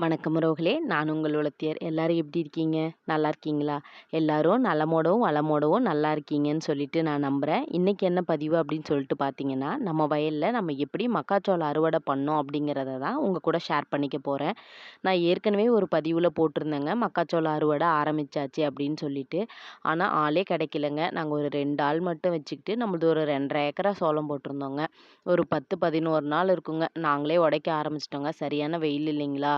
வணக்கம் உறவுகளே. நான் உங்கள் உளத்தியர். எல்லாரும் எப்படி இருக்கீங்க? நல்லா இருக்கீங்களா? எல்லாரும் நலமோடவும் வளமோடவும் நல்லா இருக்கீங்கன்னு சொல்லிட்டு நான் நம்புகிறேன் இன்றைக்கி என்ன பதிவு அப்படின்னு சொல்லிட்டு பார்த்தீங்கன்னா நம்ம வயலில் நம்ம எப்படி மக்காச்சோளம் அறுவடை பண்ணோம் அப்படிங்கிறத தான் உங்கள் கூட ஷேர் பண்ணிக்க போகிறேன் நான் ஏற்கனவே ஒரு பதிவில் போட்டிருந்தேங்க. மக்காச்சோளம் அறுவடை ஆரம்பிச்சாச்சு அப்படின்னு சொல்லிட்டு. ஆனால் ஆளே கிடைக்கலங்க. நாங்கள் ஒரு ரெண்டு ஆள் மட்டும் வச்சுக்கிட்டு நம்மளது ஒரு ரெண்டரை ஏக்கரா சோளம் போட்டிருந்தோங்க. ஒரு பத்து பதினோரு நாள் இருக்குங்க. நாங்களே உடைக்க ஆரம்பிச்சிட்டோங்க. சரியான வெயில் இல்லைங்களா?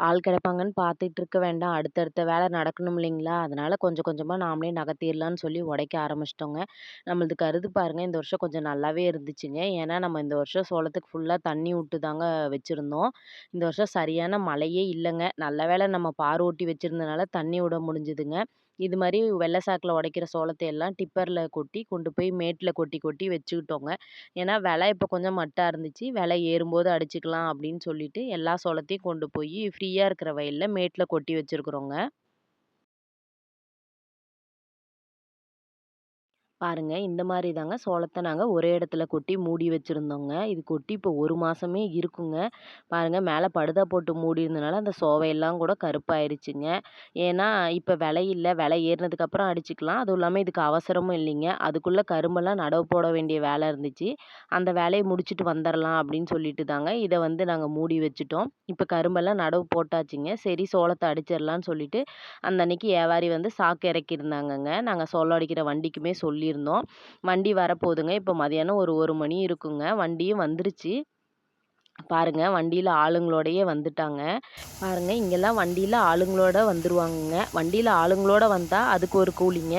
ஆள் கிடைப்பாங்கன்னு பார்த்துட்டு இருக்க வேண்டாம். அடுத்தடுத்த வேலை நடக்கணும் இல்லைங்களா? அதனால் கொஞ்சம் கொஞ்சமாக நாமளே நகர்த்திடலான்னு சொல்லி உடைக்க ஆரம்பிச்சிட்டோங்க. நம்மளது கருது பாருங்கள் இந்த வருஷம் கொஞ்சம் நல்லாவே இருந்துச்சுங்க. ஏன்னா நம்ம இந்த வருஷம் சோளத்துக்கு ஃபுல்லாக தண்ணி விட்டு தாங்க வச்சுருந்தோம். இந்த வருஷம் சரியான மழையே இல்லைங்க. நல்ல வேளை நம்ம பார் ஓட்டி வச்சுருந்தனால தண்ணி விட முடிஞ்சுதுங்க. இது மாதிரி வெள்ளை சாக்கில் உடைக்கிற சோளத்தை எல்லாம் டிப்பரில் கொட்டி கொண்டு போய் மேட்டில் கொட்டி கொட்டி வச்சுக்கிட்டோங்க. ஏன்னா விலை இப்போ கொஞ்சம் மட்டாக இருந்துச்சு. விலை ஏறும்போது அடிச்சுக்கலாம் அப்படின்னு சொல்லிட்டு எல்லா சோளத்தையும் கொண்டு போய் ஃப்ரீயாக இருக்கிற வயலில் மேட்டில் கொட்டி வச்சுருக்குறோங்க. பாருங்க இந்த மாதிரி தாங்க. சோளத்தை நாங்கள் ஒரே இடத்துல கொட்டி மூடி வச்சுருந்தோங்க. இது கொட்டி இப்போ ஒரு மாதமே இருக்குங்க. பாருங்கள் மேலே படுதா போட்டு மூடி இருந்தனால அந்த சோவையெல்லாம் கூட கருப்பாயிருச்சுங்க. ஏன்னா இப்போ விலை இல்லை. விலை ஏறினதுக்கப்புறம் அடிச்சுக்கலாம். அதுவும் இல்லாமல் இதுக்கு அவசரமும் இல்லைங்க. அதுக்குள்ளே கரும்பெல்லாம் நடவு போட வேண்டிய வேலை இருந்துச்சு. அந்த வேலையை முடிச்சுட்டு வந்துடலாம் அப்படின்னு சொல்லிட்டு தாங்க இதை வந்து நாங்கள் மூடி வச்சுட்டோம். இப்போ கரும்பெல்லாம் நடவு போட்டாச்சுங்க. சரி சோளத்தை அடிச்சிடலான்னு சொல்லிட்டு அந்த அன்னைக்கு வியாபாரி வந்து சாக்கு இறக்கியிருந்தாங்கங்க. நாங்கள் சோளம் அடிக்கிற வண்டிக்குமே சொல்லி சொல்லியிருந்தோம். வண்டி வரப்போகுதுங்க. இப்போ மதியானம் ஒரு ஒரு மணி இருக்குங்க. வண்டியும் வந்துருச்சு. பாருங்க வண்டியில் ஆளுங்களோடையே வந்துட்டாங்க. பாருங்க இங்கெல்லாம் வண்டியில் ஆளுங்களோட வந்துடுவாங்கங்க வண்டியில் ஆளுங்களோட வந்தால் அதுக்கு ஒரு கூலிங்க.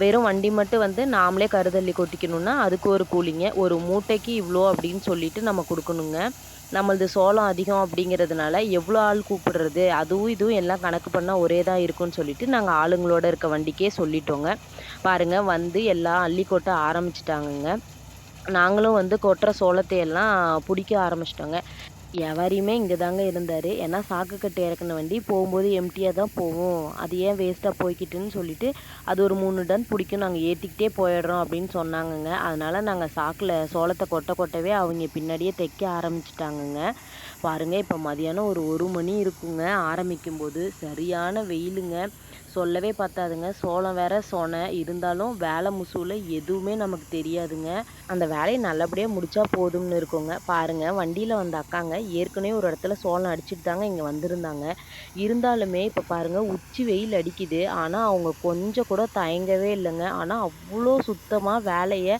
வெறும் வண்டி மட்டும் வந்து நாமளே கருதள்ளி கொட்டிக்கணும்னா அதுக்கு ஒரு கூலிங்க. ஒரு மூட்டைக்கு இவ்வளோ அப்படின்னு சொல்லிட்டு நம்ம கொடுக்கணுங்க. நம்மளது சோளம் அதிகம் அப்படிங்கிறதுனால எவ்வளோ ஆள் கூப்பிடுறது அதுவும் இதுவும் எல்லாம் கணக்கு பண்ணால் ஒரே தான் இருக்கும்னு சொல்லிட்டு நாங்கள் ஆளுங்களோட இருக்க வண்டிக்கே சொல்லிட்டோங்க. பாருங்கள் வந்து எல்லாம் அள்ளி கொட்ட ஆரம்பிச்சிட்டாங்கங்க. நாங்களும் வந்து கொட்டுற சோளத்தை எல்லாம் பிடிக்க ஆரம்பிச்சிட்டோங்க. எவரையுமே இங்கே தாங்க இருந்தார். ஏன்னா சாக்கு கட்டு இறக்குன வண்டி போகும்போது எம்டியாக தான் போகும். அது ஏன் வேஸ்ட்டாக போய்கிட்டுன்னு சொல்லிட்டு அது ஒரு மூணு டன் பிடிக்கும். நாங்கள் ஏற்றிக்கிட்டே போயிடுறோம் அப்படின்னு சொன்னாங்கங்க. அதனால் நாங்கள் சாக்கில் சோளத்தை கொட்ட கொட்டவே அவங்க பின்னாடியே தைக்க ஆரம்பிச்சிட்டாங்கங்க. பாருங்கள் இப்போ மதியானம் ஒரு ஒரு மணி இருக்குங்க. ஆரம்பிக்கும்போது சரியான வெயிலுங்க. சொல்லவே பார்த்தாதுங்க சோளம் வேற சொனை. இருந்தாலும் வேலை முசூல எதுவுமே நமக்கு தெரியாதுங்க. அந்த வேலையை நல்லபடியாக முடிச்சா போதும்னு இருக்கோங்க. பாருங்க வண்டியில் வந்த அக்காங்க ஏற்கனவே ஒரு இடத்துல சோளம் அடிச்சுட்டு தாங்க இங்கே வந்திருந்தாங்க. இருந்தாலுமே இப்போ பாருங்க உச்சி வெயில் அடிக்குது. ஆனால் அவங்க கொஞ்சம் கூட தயங்கவே இல்லைங்க. ஆனால் அவ்வளோ சுத்தமாக வேலையை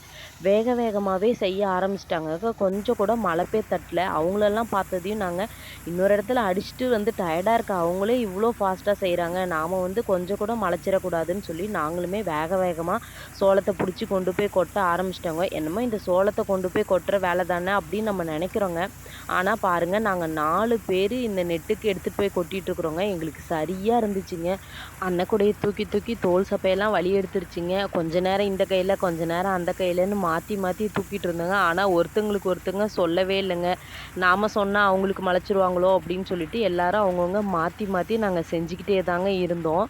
வேக வேகமாகவே செய்ய ஆரம்பிச்சிட்டாங்க. கொஞ்சம் கூட மழை பேர் தட்டல. அவங்களெல்லாம் பார்த்ததையும் நாங்கள் இன்னொரு இடத்துல அடிச்சுட்டு வந்து டயர்டாக இருக்க அவங்களே இவ்வளோ ஃபாஸ்ட்டாக செய்கிறாங்க நாம் வந்து கொஞ்சம் கூட மலைச்சிடக்கூடாதுன்னு சொல்லி நாங்களுமே வேக வேகமாக சோளத்தை பிடிச்சி கொண்டு போய் கொட்ட ஆரம்பிச்சிட்டோங்க. என்னமோ இந்த சோளத்தை கொண்டு போய் கொட்டுற வேலை தானே அப்படின்னு நம்ம நினைக்கிறோங்க. ஆனால் பாருங்கள் நாங்கள் நாலு பேர் இந்த நெட்டுக்கு எடுத்துகிட்டு போய் கொட்டிகிட்ருக்குறோங்க எங்களுக்கு சரியாக இருந்துச்சுங்க. அன்னக்கூடையை தூக்கி தூக்கி தோல் சப்பையெல்லாம் வழி எடுத்துருச்சுங்க. கொஞ்ச நேரம் இந்த கையில் கொஞ்ச நேரம் அந்த கையிலன்னு மாற்றி மாற்றி தூக்கிட்டு இருந்தாங்க. ஆனால் ஒருத்தங்களுக்கு ஒருத்தங்க சொல்லவே இல்லைங்க. நாம் சொன்னால் அவங்களுக்கு மலைச்சிருவாங்களோ அப்படின்னு சொல்லிட்டு எல்லாரும் அவங்கவுங்க மாற்றி மாற்றி நாங்கள் செஞ்சுக்கிட்டே தாங்க இருந்தோம்.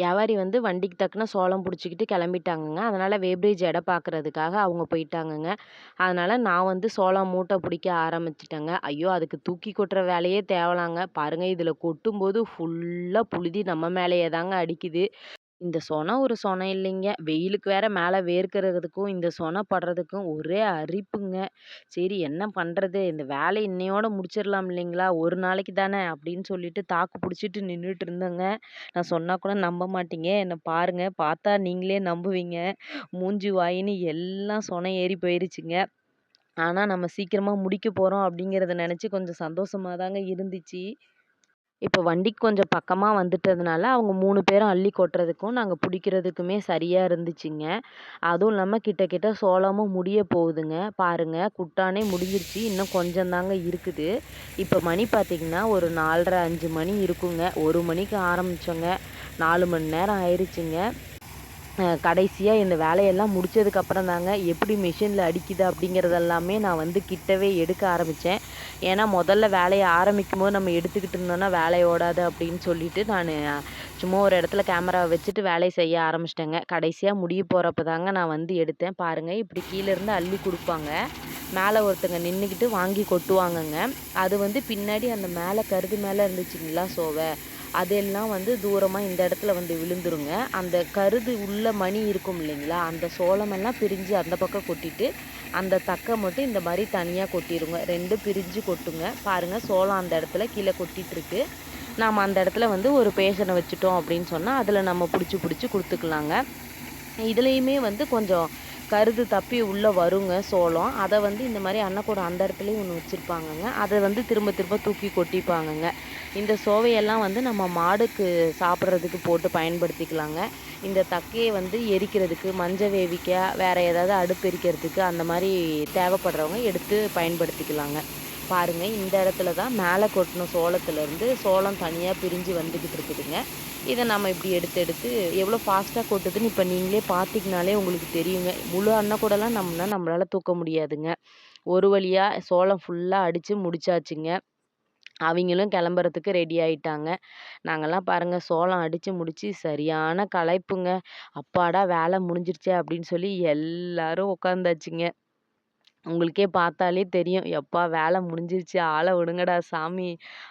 வியாபாரி வந்து வண்டிக்கு தக்குன சோளம் பிடிச்சிக்கிட்டு கிளம்பிட்டாங்கங்க. அதனால் வேப்ரேஜ் இடம் பார்க்குறதுக்காக அவங்க போயிட்டாங்கங்க. அதனால் நான் வந்து சோளம் மூட்டை பிடிக்க ஆரம்பிச்சிட்டேங்க. ஐயோ அதுக்கு தூக்கி கொட்டுற வேலையே தேவலாங்க. பாருங்கள் இதில் கொட்டும்போது ஃபுல்லாக புழுதி நம்ம மேலேயே தாங்க அடிக்குது. இந்த சொன ஒரு சொன இல்லைங்க. வெயிலுக்கு வேற மேல வேர்க்கிறதுக்கும், இந்த சொன படுறதுக்கும் ஒரே அரிப்புங்க. சரி என்ன பண்றது? இந்த வேலைய இன்னையோட முடிச்சிடலாம் இல்லைங்களா? ஒரு நாளைக்கு தானே அப்படின்னு சொல்லிட்டு தாக்கு புடிச்சிட்டு நின்னுட்டு இருந்தேங்க. நான் சொன்னா கூட நம்ப மாட்டீங்க. என்ன பாருங்க. பார்த்தா நீங்களே நம்புவீங்க. மூஞ்சி, வாயின்னு எல்லாம் சொன ஏறி போயிருச்சுங்க. ஆனா நம்ம சீக்கிரமா முடிக்க போறோம் அப்படிங்கிறத நெனச்சு கொஞ்சம் சந்தோஷமா தாங்க இருந்துச்சு. இப்போ வண்டிக்கு கொஞ்சம் பக்கமாக வந்துட்டதுனால அவங்க மூணு பேரும் அள்ளி கொட்டுறதுக்கும் நாங்கள் பிடிக்கிறதுக்குமே சரியாக இருந்துச்சுங்க. அதுவும் இல்லாமல் கிட்ட கிட்ட சோளமும் முடிய போகுதுங்க. பாருங்கள் குட்டானே முடிஞ்சிருச்சு. இன்னும் கொஞ்சம் தாங்க இருக்குது. இப்போ மணி பார்த்திங்கன்னா ஒரு நாலரை அஞ்சு மணி இருக்குங்க. ஒரு மணிக்கு ஆரம்பித்தோங்க நாலு மணி நேரம் ஆயிடுச்சுங்க கடைசியாக இந்த வேலையெல்லாம் முடித்ததுக்கப்புறம் தாங்க எப்படி மிஷினில் அடிக்குது அப்படிங்கிறதெல்லாமே நான் வந்து கிட்டவே எடுக்க ஆரம்பித்தேன் ஏன்னா முதல்ல வேலையை ஆரம்பிக்கும் போது நம்ம எடுத்துக்கிட்டு இருந்தோன்னா வேலை ஓடாது அப்படின்னு சொல்லிட்டு நான் சும்மா ஒரு இடத்துல கேமரா வச்சுட்டு வேலையை செய்ய ஆரம்பிச்சிட்டேங்க. கடைசியாக முடிய போகிறப்ப தாங்க நான் வந்து எடுத்தேன். பாருங்கள் இப்படி கீழேருந்து அள்ளி கொடுப்பாங்க. மேலே ஒருத்தங்க நின்றுக்கிட்டு வாங்கி கொட்டுவாங்கங்க. அது வந்து பின்னாடி அந்த மேலே கருது மேலே இருந்துச்சுங்களா சோவை? அதெல்லாம் வந்து தூரமாக இந்த இடத்துல வந்து விழுந்துருங்க. அந்த கருது உள்ள மணி இருக்கும் இல்லைங்களா? அந்த சோளமெல்லாம் பிரிஞ்சு அந்த பக்கம் கொட்டிட்டு அந்த தக்கை மட்டும் இந்த மாதிரி தனியாக கொட்டிடுங்க ரெண்டும் பிரிஞ்சு கொட்டுங்க. பாருங்கள் சோளம் அந்த இடத்துல கீழே கொட்டிகிட்ருக்கு நாம் அந்த இடத்துல வந்து ஒரு பேஷனை வச்சுட்டோம் அப்படின்னு சொன்னால் அதில் நம்ம பிடிச்சி பிடிச்சி கொடுத்துக்கலாங்க. இதுலேயுமே வந்து கொஞ்சம் கருது தப்பி உள்ளே வருங்க சோளம். அதை வந்து இந்த மாதிரி அன்னக்கூடம் அந்த இடத்துலையும் ஒன்று வச்சுருப்பாங்கங்க. அதை வந்து திரும்ப திரும்ப தூக்கி கொட்டிப்பாங்கங்க. இந்த சோவையெல்லாம் வந்து நம்ம மாடுக்கு சாப்பிட்றதுக்கு போட்டு பயன்படுத்திக்கலாங்க. இந்த தக்கையை வந்து எரிக்கிறதுக்கு மஞ்சள் வேவிக்க வேறு ஏதாவது அடுப்பு எரிக்கிறதுக்கு அந்த மாதிரி தேவைப்படுறவங்க எடுத்து பயன்படுத்திக்கலாங்க. பாருங்கள் இந்த இடத்துல தான் மேலே கொட்டின சோளத்துலேருந்து. சோளம் தனியாக பிரிஞ்சு வந்துக்கிட்டு இருக்குதுங்க. இதை நம்ம இப்படி எடுத்து எடுத்து எவ்வளோ ஃபாஸ்ட்டாக கொட்டுதுன்னு இப்போ நீங்களே பார்த்தீங்கனாலே உங்களுக்கு தெரியுங்க. முழு அன்ன கூடலாம் நம்மனா நம்மளால் தூக்க முடியாதுங்க. ஒரு வழியாக சோளம் ஃபுல்லாக அடித்து முடிச்சாச்சுங்க. அவங்களும் கிளம்புறதுக்கு ரெடி ஆயிட்டாங்க. நாங்கள்லாம் பாருங்கள் சோளம் அடித்து முடித்து சரியான களைப்புங்க. அப்பாடா வேலை முடிஞ்சிருச்சே அப்படின்னு சொல்லி எல்லாரும் உட்காந்தாச்சுங்க உங்களுக்கே பார்த்தாலே தெரியும். எப்பா வேலை முடிஞ்சிருச்சு. ஆளை விடுங்கடா சாமி.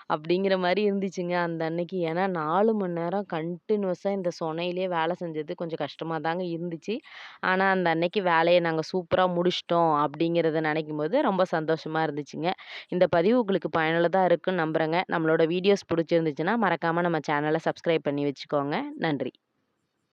அப்படிங்கிற மாதிரி இருந்துச்சுங்க அந்த அன்னைக்கு. ஏன்னா நாலு மணி நேரம் கண்டினியூஸாக இந்த சொனையிலே வேலை செஞ்சது கொஞ்சம் கஷ்டமாக தாங்க இருந்துச்சு. ஆனால் அந்த அன்னைக்கு வேலையை நாங்கள் சூப்பராக முடிச்சிட்டோம் அப்படிங்கிறத நினைக்கும் போது ரொம்ப சந்தோஷமாக இருந்துச்சுங்க. இந்த பதிவு உங்களுக்கு பயனுள்ளதாக இருக்குன்னு நம்புகிறேங்க நம்மளோட வீடியோஸ் பிடிச்சிருந்துச்சுன்னா மறக்காமல் நம்ம சேனலை சப்ஸ்கிரைப் பண்ணி வச்சுக்கோங்க. நன்றி.